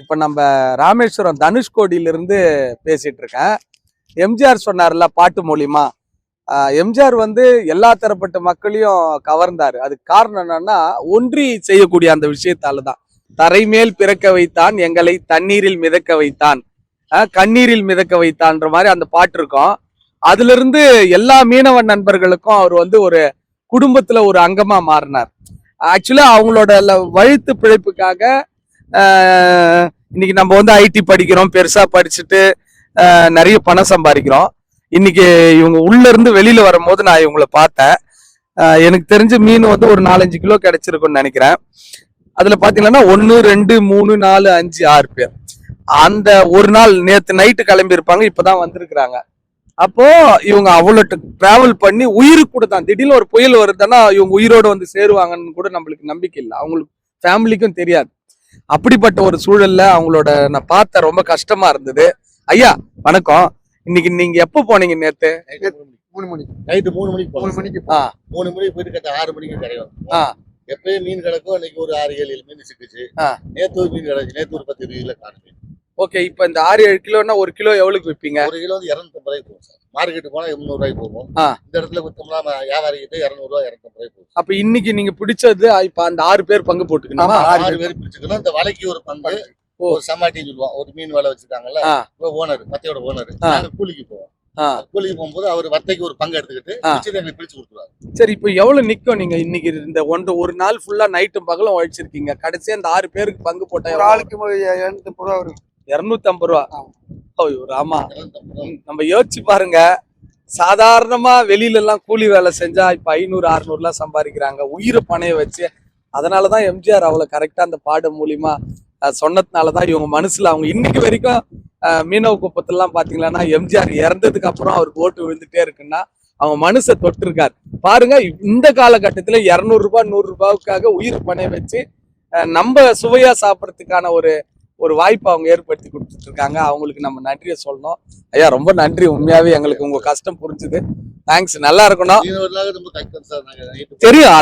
இப்போ நம்ம ராமேஸ்வரம் தனுஷ்கோடியிலிருந்து பேசிட்டு இருக்கேன் எம்ஜிஆர் சொன்னார்ல பாட்டு மூலியமா. எம்ஜிஆர் வந்து எல்லா தரப்பட்ட மக்களையும் கவர்ந்தார். அதுக்கு காரணம் என்னன்னா ஒன்றி செய்யக்கூடிய அந்த விஷயத்தால தான் தரைமேல் பிறக்க வைத்தான் எங்களை தண்ணீரில் மிதக்க வைத்தான். ஆஹ் கண்ணீரில் மிதக்க வைத்தான்ற மாதிரி அந்த பாட்டு இருக்கும். அதுல இருந்து எல்லா மீனவ நண்பர்களுக்கும் அவர் வந்து ஒரு குடும்பத்துல ஒரு அங்கமா மாறினார். ஆக்சுவலா அவங்களோட வழுத்து பிழைப்புக்காக இன்னைக்கு நம்ம வந்து ஐடி படிக்கிறோம் பெருசா படிச்சுட்டு நிறைய பணம் சம்பாதிக்கிறோம். இன்னைக்கு இவங்க உள்ள இருந்து வெளியில வரும்போது நான் இவங்களை பார்த்தேன். எனக்கு தெரிஞ்ச மீன் வந்து ஒரு நாலஞ்சு கிலோ கிடைச்சிருக்கும்னு நினைக்கிறேன். அதுல பாத்தீங்கன்னா ஒன்னு ரெண்டு மூணு நாலு அஞ்சு ஆறு பேர். அந்த ஒரு நாள் நேத்து நைட்டு கிளம்பி இருப்பாங்க இப்பதான் வந்திருக்கிறாங்க. அப்போ இவங்க அவ்வளோ டிராவல் பண்ணி உயிருக்கு கூட தான். திடீர்னு ஒரு புயல் வருதுன்னா இவங்க உயிரோடு வந்து சேருவாங்கன்னு கூட நம்மளுக்கு நம்பிக்கை இல்லை. அவங்களுக்கு ஃபேமிலிக்கும் தெரியாது. அப்படிப்பட்ட ஒரு சூழல்ல அவங்களோட நான் பார்த்த ரொம்ப கஷ்டமா இருந்தது. ஐயா வணக்கம். இன்னைக்கு நீங்க எப்போ போனீங்க நேத்து? மூணு மணிக்கு நைட்டு மூணு மணிக்கு மூணு மணிக்கு ஆ. மூணு மணிக்கு போயிட்டு கட்ட ஆறு மணிக்கு கரையும். ஆ. எப்பயும் மீன் கிடக்கும். இன்னைக்கு ஒரு ஆறு ஏழு ஏழு மீன் சிக்குச்சு. ஆ. நேத்து ஒரு மீன் கிடக்கு. நேத்து ஒரு பத்து இருபது கிலோ காணும் ஓகே இப்போ இந்த ஆறு ஏழு கிலோன்னா ஒரு கிலோ எவ்வளவுக்கு விற்பீங்க ஒரு கிலோ வந்து இரநூத்தம்பது ரூபாய்க்கு போகும் சார். மார்க்கெட்டு போனா முந்நூறு ரூபாய்க்கு போகும். இந்த இடத்துல வித்தோம்னா நம்ம வியாபாரி கிட்ட இரநூறுவா இரநூத்தம்பது ரூபாய்க்கு போகும் அப்ப இன்னைக்கு நீங்க பிடிச்சது இப்ப அந்த ஆறு பேர் பங்கு போட்டுக்கணுமா. ஆறு ஆறு பேர் பிரிச்சுக்கணும் இந்த வலைக்கு ஒரு பங்கு ஓ. ஒரு சமாட்டின்னு சொல்லுவோம் ஒரு மீன் வலை வச்சிருக்காங்கல்ல ஆ. Owner மத்தையோட owner. நாங்க கூலிக்கு போவோம். கூலிக்கு போகும்போது அவர் வத்தைக்கு ஒரு பங்கு எடுத்துக்கிட்டு. மிச்சத்தை பிரிச்சு கொடுத்துருவாரு சரி இப்போ எவ்வளவு நிக்கும் நீங்க இன்னைக்கு இந்த ஒன்று ஒரு நாள் ஃபுல்லா நைட்டும் பகலும் உழைச்சிருக்கீங்க கடைசியா அந்த ஆறு பேருக்கு பங்கு போட்டா ஒரு ஆளுக்கு எழுநூத்தி ரூபா வரும் இருநூத்தி ஐம்பது ரூபா. ஐயோ ரூபா. நம்ம யோசிச்சு பாருங்க. சாதாரணமா வெளியில எல்லாம் கூலி வேலை செஞ்சா இப்ப ஐநூறு அறுநூறுலாம் சம்பாதிக்கிறாங்க. உயிரை பணைய வச்சு. அதனாலதான் எம்ஜிஆர் அவ்வளவு கரெக்டா அந்த பாடம் மூலியமா சொன்னதுனாலதான் இவங்க மனசுல அவங்க இன்னைக்கு வரைக்கும் மீனவ குப்பத்திலாம் பாத்தீங்கன்னா எம்ஜிஆர் இறந்ததுக்கு அப்புறம் அவருக்கு ஓட்டு விழுந்துட்டே இருக்குன்னா அவங்க மனசை தொட்டிருக்காரு. பாருங்க இந்த காலகட்டத்துல இருநூறு ரூபாய் நூறு ரூபாய்க்காக உயிர் பணைய வச்சு நம்ம சுவையா சாப்பிடறதுக்கான ஒரு ஒரு வாய்ப்பை அவங்க ஏற்படுத்தி கொடுத்துட்டு இருக்காங்க அவங்களுக்கு நம்ம நன்றியை சொல்லணும். ஐயா ரொம்ப நன்றி. உண்மையாவே எங்களுக்கு உங்க கஷ்டம் புரிஞ்சுது. தேங்க்ஸ் நல்லா இருக்கணும். தெரியும்.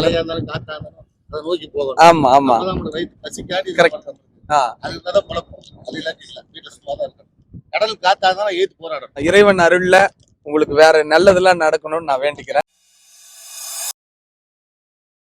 ஆமா ஆமா. கடல் காத்தா தான் ஏத்து போராடணும். இறைவன் அருள்ல உங்களுக்கு வேற நல்லதெல்லாம் நடக்கணும்னு நான் வேண்டிக்கிறேன்.